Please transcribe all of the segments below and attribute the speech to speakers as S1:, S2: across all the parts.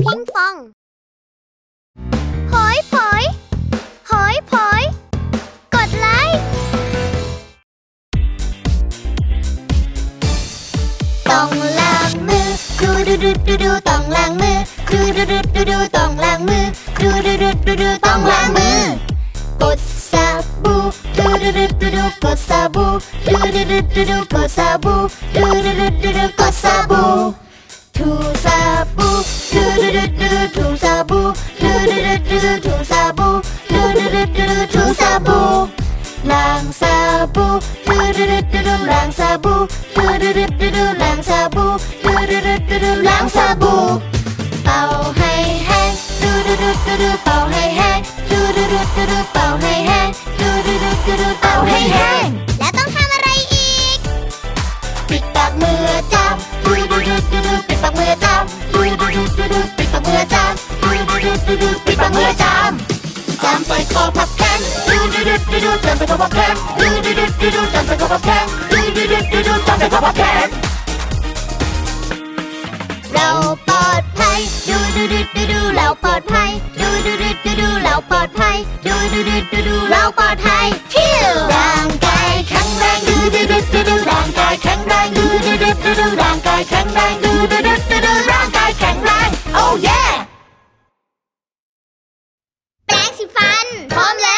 S1: พิงฟองหอยผอยหอยผอย กดไลค์ต้องล้างมือ ครูดูดูดูดูต้องล้างมือ ครูดูดูดูดูต้องล้างมือ ครูดูดูดูดูต้องล้างมือกดสบู่ดูดูดูดูดูกดสบู่ดูดูดูดูดูกดสบู่ดูดูดูดูดูกดสบู่ถูสบู่ ดูดูดูดูดูถูสบู่ดูดูดูดูดูถูสบู่ดูดูดูดูดูถูสบู่ล้างสบู่ดูดูดูดูดูลางสบู่ดูดูดูดูดูลางสบู่ดูดูดูดูดูลางสบู่เป่าให้แห้งดูดูดูดูดูเป่าให้แห้งดูดูดูดูดูเป่าให้แห้งดูดูดูดูดูเป่าให้แห้ง ปิดปามือจับดูดูดูดูดูปิดปากมือจับจำใส่คอพับแขนดูดูดูดูดูจำใส่คอพับแขนดูดูดูดูดูจำใส่คอพับแขนดูดูดูดูดูจำใส่คอพับแขนเราปลอดภัยดูดูดูดูดูเราปลอดภัยดูดูดูดูดูเราปลอดภัยดูดูดูดูดูเราปลอดภัยพิวร่างกายแข็งแรงดูดูดูดูดูร่างกายแข็งแรงดูดูดูดูดูร่างกายแข็งแรงดูดูดูดูดูร่างกาย แข็งแรง oh yeah แปรงสีฟัน พร้อมแล้ว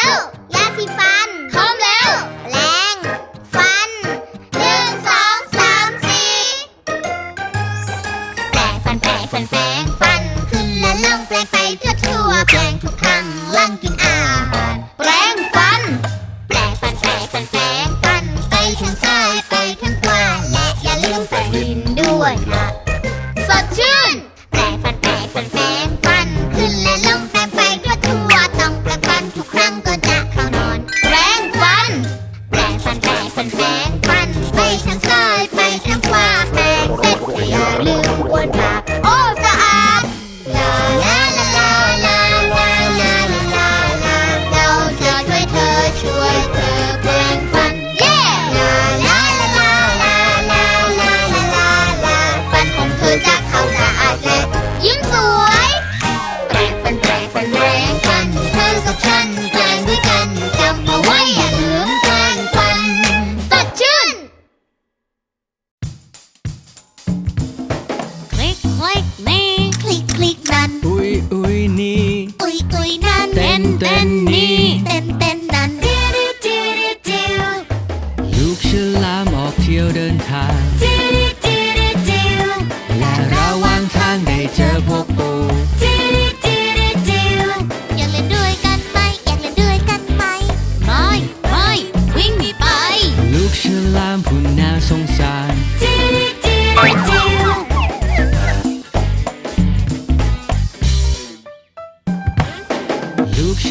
S1: คลิกคลิกนี่
S2: คลิกคลิกนั้
S1: น
S3: อุ้ยอุ้ยนี่
S1: อุยอุยนั้น
S3: เต้นเต้นนี่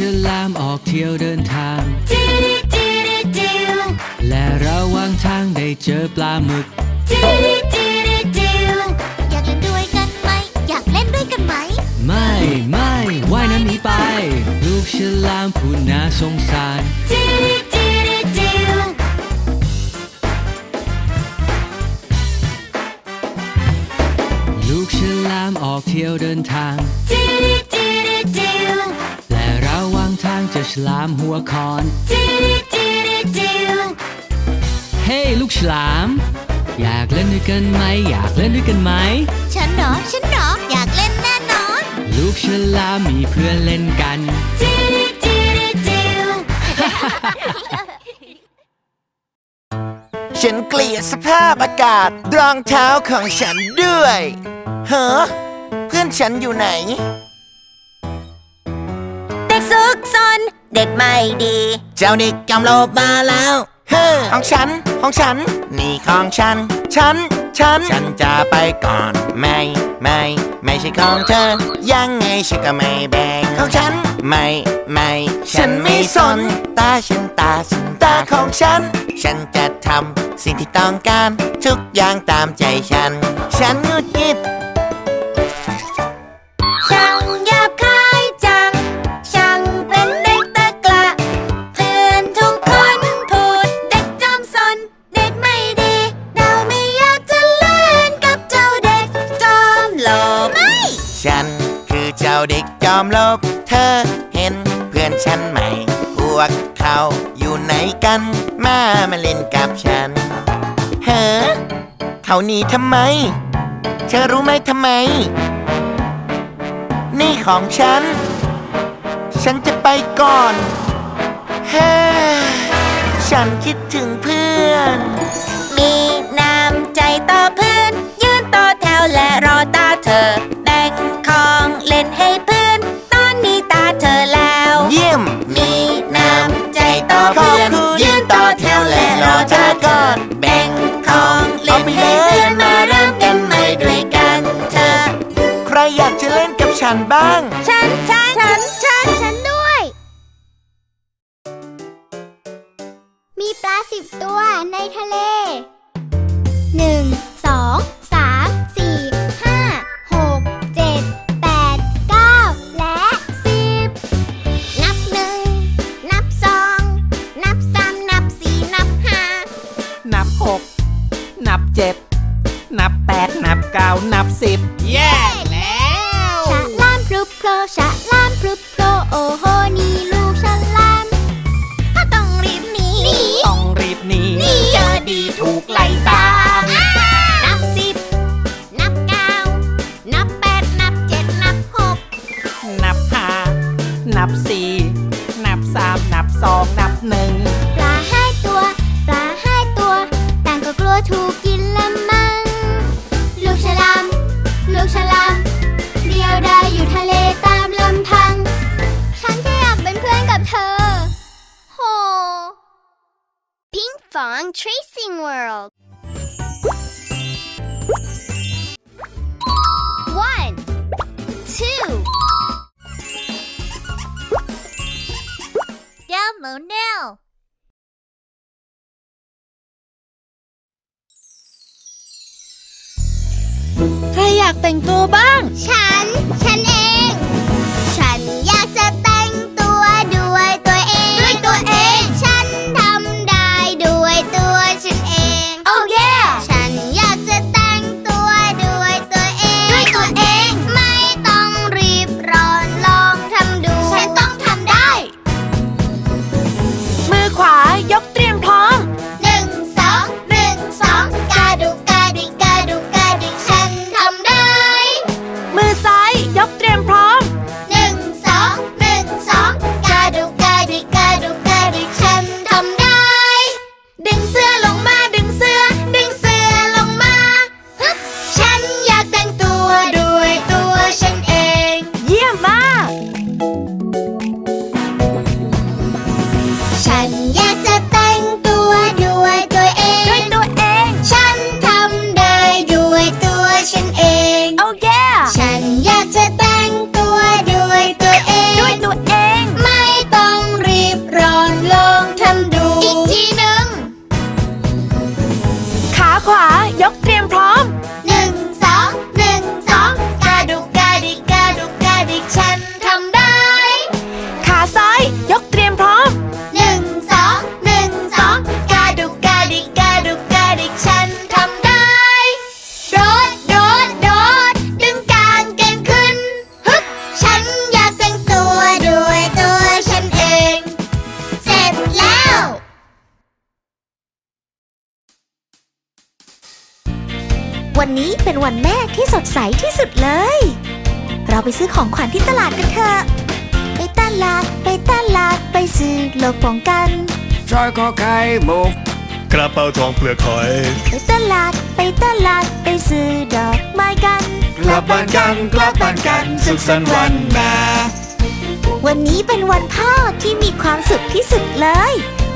S3: ฉลามออกเที่ยวเดินทาง
S1: ดิวดิวดิวดิว
S3: และระหว่างทางได้เจอป
S1: ลาหมึ
S3: ก
S1: ดิวดิวดิวดิว
S3: อยาก
S1: เล่นด้วยกันไหม อยากเล่นด้วยกันไหม
S3: ไม่ไม่ว่ายน้ำหนีไป ลูกฉลามผู้น่าสงสาร
S1: ดิวดิวดิวดิว
S3: ลูกฉลามออกเที่ยวเดินทาง
S1: ดิ
S3: ฉลามหัวคอน
S1: ดิวดิวดิวดิว
S3: เฮ้ลูกฉลาม อยากเล่นด้วยกันไหม อยากเล่นด้วยกันไหม
S1: ฉันเหรอฉันเหรออยากเล่นแน่นอน
S3: ลูกฉลามมีเพื่อนเล่นกัน
S1: ดิวดิวดิวดิว
S4: ฉันเกลียดสภาพอากาศรองเท้าของฉันด้วยเฮ้อเพื่อนฉันอยู่ไหน
S5: เด็กซุกซน เด็กไม่ดี
S4: เจ้าเด็กกำโลบมาแล้วเฮ้อของฉัน ของฉัน นี่ของฉัน ฉัน ฉัน ฉันจะไปก่อน ไม่ ไม่ ไม่ใช่ของเธอ ยังไงฉันก็ไม่แบ่งของฉัน ไม่ ไม่ ฉันไม่สน ตาฉันตาฉันตาของฉัน ฉันจะทำสิ่งที่ต้องการ ทุกอย่างตามใจฉัน ฉันหงุดหงิด
S5: อมลบเธ
S4: อเห็นเพื่อนฉันใหม่พวกเขาอยู่ไหนกัน มามาเล่นกับฉัน เฮ้อเขาหนีทำไม เธอรู้ไหมทำไม นี่ของฉัน ฉันจะไปก่อน เฮ้ฉันคิดถึงเพื่อน
S5: มีน้ำใจต่อเพื่อน แล้วแนใค
S4: รอยาก
S1: แต่ง
S6: ตั
S1: วบ้าง ฉัน ฉันเอง
S5: Yeah. ที่สุดเลย เราไปซื้อของขวัญที่ตลาดกันเถอะ ไปตลาด ไปตลาด ไปซื้อโลกปองกัน
S7: ชอยคอไข่มุก
S8: กระเป๋าทองเปลือกหอย
S5: ไปตลาด ไปตลาด ไปซื้อดอกไม้กัน
S7: กลับบ้านกันกลับบ้านกันสุขสันต์วันมา
S5: วันนี้เป็นวันพ่อที่มีความสุขที่สุดเลย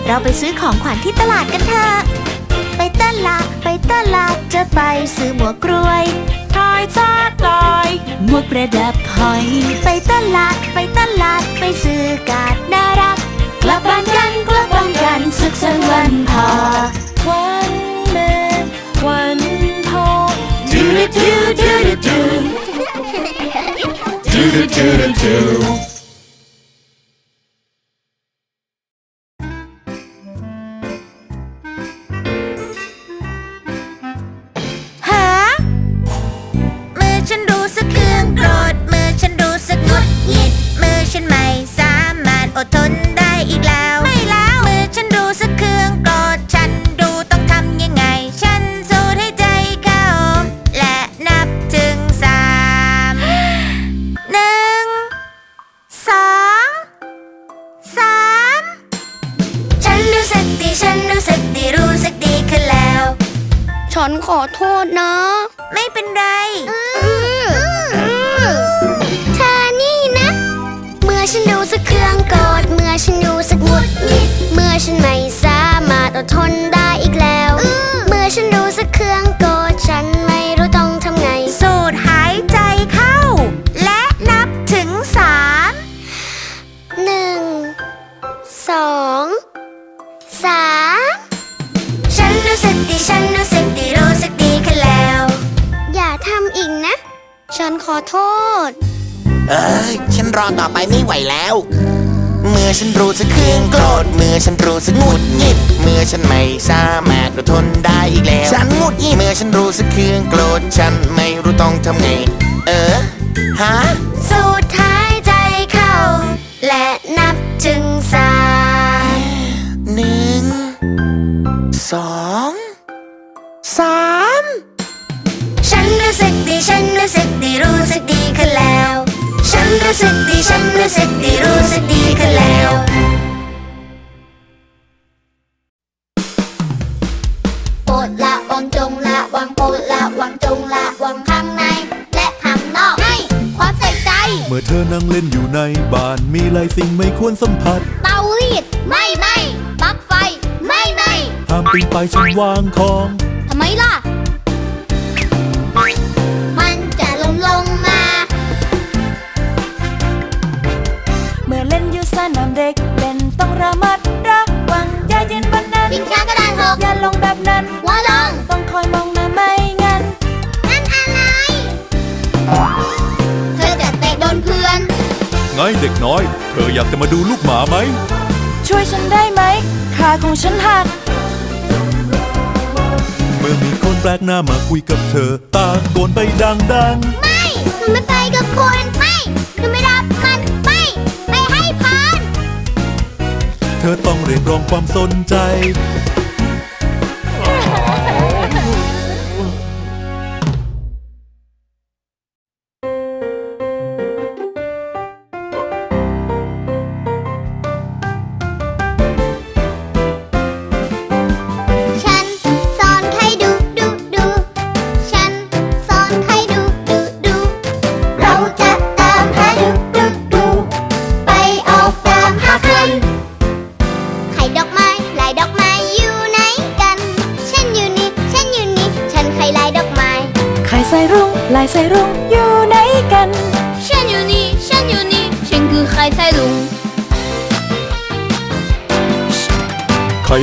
S5: เราไปซื้อของขวัญที่ตลาดกันเถอะ ไปตลาดไปตลาดจะไปซื้อหมวกกล้วยทอยซาดลอยหมวกประดับหอย ไปตลาดไปตลาดไปซื้อกาดน่ารักกลับบ้านกันกลับบ้านกันสุขสันต์วันพ่อวันแม่วันพ่อ
S7: ดูดูดูดูดูดูดูดูดู
S5: ฉัน
S1: ขอโทษนะ
S5: ไม่เป็นไร
S1: เธอนี่นะ เมื่อฉันรู้สึกเครื่องโกรธเมื่อฉันรู้สึกหงุดหงิดเมื่อฉันไม่สามารถอดทน รอต่อไป
S4: ไม่ไหวแล้ว เมื่อฉันรู้สึกเครื่องโกรธเมื่อฉันรู้สึกหงุดหงิด เมื่อฉันไม่สามารถอดทนได้อีกแล้ว ฉันหงุดหงิดเมื่อฉันรู้สึกเครื่องโกรธฉันไม่รู้ต้องทำไง เออฮะ
S1: สูดหายใจเข้า และนับถึงสาม
S4: หนึ่งสอง
S1: รู้สึกดีฉันรู้สึกดีรู้สึกดีขึ้นแล้วโปรดละวังจงละวังโปรดละวังจงละวังข้างใน และข้างนอกให้ความใส่ใจ
S8: เมื่อเธอนั่งเล่นอยู่ในบ้านมีหลายสิ่งไม่ควรสัมผัส
S1: เตารีดไม่ไม่ปลั๊กไฟ ไม่ไม่
S8: ห้ามปีนไปฉันวางของ
S1: ทำไมล่ะ นหก
S5: อย่าลงแบบนั้น
S1: หัวลง
S5: ต้องคอยมองนะไม่งั้น
S1: นั่นอะไร เธอจะเตะโดนเพื่อน
S8: ไงเด็กน้อย เธออยากจะมาดูลูกหมาไหม
S5: ช่วยฉันได้ไหมขาของฉันหัก
S8: เมื่อมีคนแปลกหน้ามาคุยกับเธอ ตาโกนไปดัง
S1: ไม่หนูไม่ไปกับคุณไม่หนูไม่รับมันไม่ ไม่ให้ผ่าน
S8: ๆเธอต้องเรียกร้องความสนใจ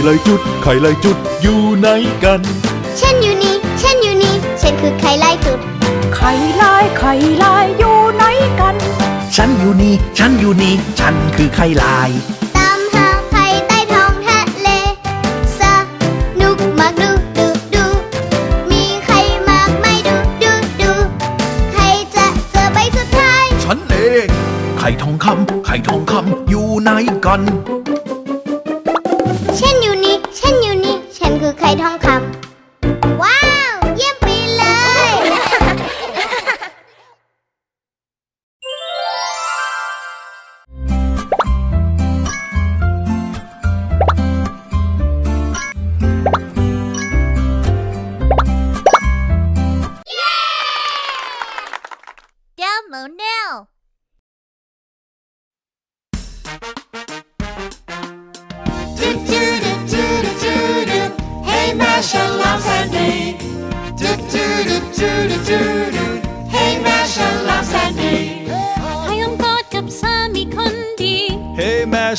S1: ลาย
S8: จุด ไข่ลายจุดอยู่ไหนกัน
S1: ฉันอยู่นี่ ฉันอยู่นี่ ฉันคือไข่ลายจุด
S5: ไข่ลายไข่ลายอยู่ไหนกัน
S9: ฉันอยู่นี่ ฉันอยู่นี่ ฉันคือไข่ลาย
S1: ตามหาไข่ใต้ท้องทะเล สนุกมากดูดูดู มีไข่มากไม่ดูดูดูใครจะเจอใบสุดท้าย
S9: ฉันเอง ไข่ทองคำไข่ทองคำอยู่ไหนกัน
S1: ฉัน ทองค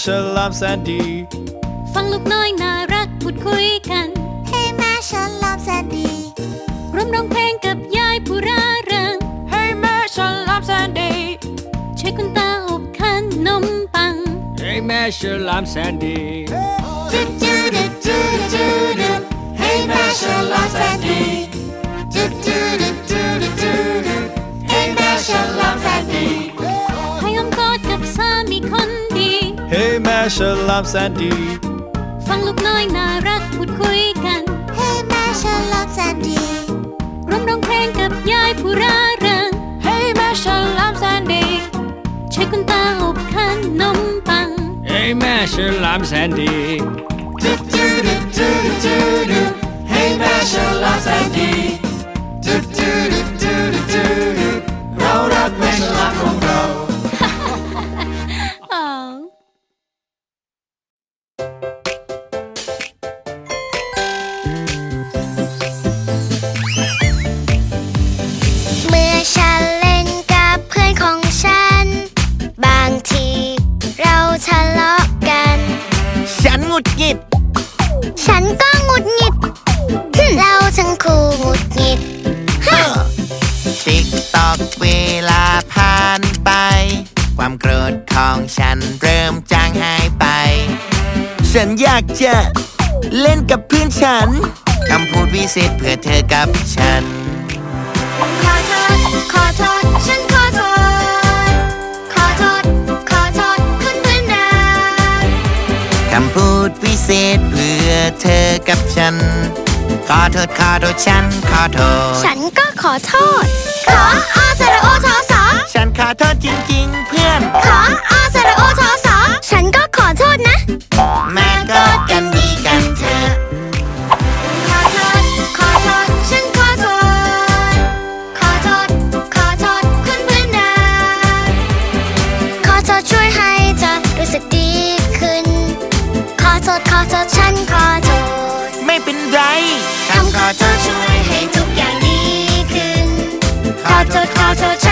S1: ฉลา
S2: ม
S8: แซนดี้
S2: ฟังลูกน้อยน่ารักพูดคุยกัน
S1: เฮ้ยแม่ฉันลองแซนดี้
S2: ร่วมร้องเพลงกับยายผู้ร่าเริง
S5: ให้แม่ฉันรับแซนดี้
S2: ช่วยคุณตาอบขนมปัง
S3: เฮ้ยแม่ฉลามแซนดี้
S1: เฮ้ยแม่ฉันลองแซนดี้เฮ้ยแม่ฉันลอง
S8: เฮ้แม่ฉลามแซนดี้
S2: ฟังลูกน้อยน่ารักพูดคุยกัน
S1: เฮ้ยแม่ฉันลองแซนดี้
S2: ร่วมร้องเพลงกับยายผู้ร่าเริง
S5: ให้แม่ฉันรับแซนดี้
S2: ช่วยคุณตาอบขนมปัง
S3: เฮ้ยแม่ฉลามแซนดี้
S1: เฮ้ยแม่
S7: ฉลาดแสนดีดูดูดูดูดูดูเรารักแม่ฉลาดของเรา
S4: จะเล่นกับเพื่อนฉันคำพูดวิเศษเพื่อเธอกับฉัน
S1: ขอโทษ ขอโทษ ฉันขอโทษ ขอโทษ ขอโทษคุณเพื่อนรัก
S4: คำพูดวิเศษเพื่อเธอกับฉัน ขอโทษ ขอโทษ ฉันขอโทษ
S1: ฉันก็ขอโทษ ขออสระโอทอสอ
S4: ฉันขอโทษจริง ๆ เพื่อน
S1: ขออสระโอ กอ
S4: ดกันดีกันเถอะ
S1: ขอโทษ ขอโทษ ฉันขอโทษ ขอโทษ ขอโทษคุณเพื่อนรักขอโทษช่วยให้เธอรู้สึกดีขึ้น ขอโทษ ขอโทษ ฉันขอโทษ
S4: ไม่เป็นไร
S1: คำขอโทษช่วยให้ทุกอย่างดีขึ้น ขอโทษ ขอโทษฉัน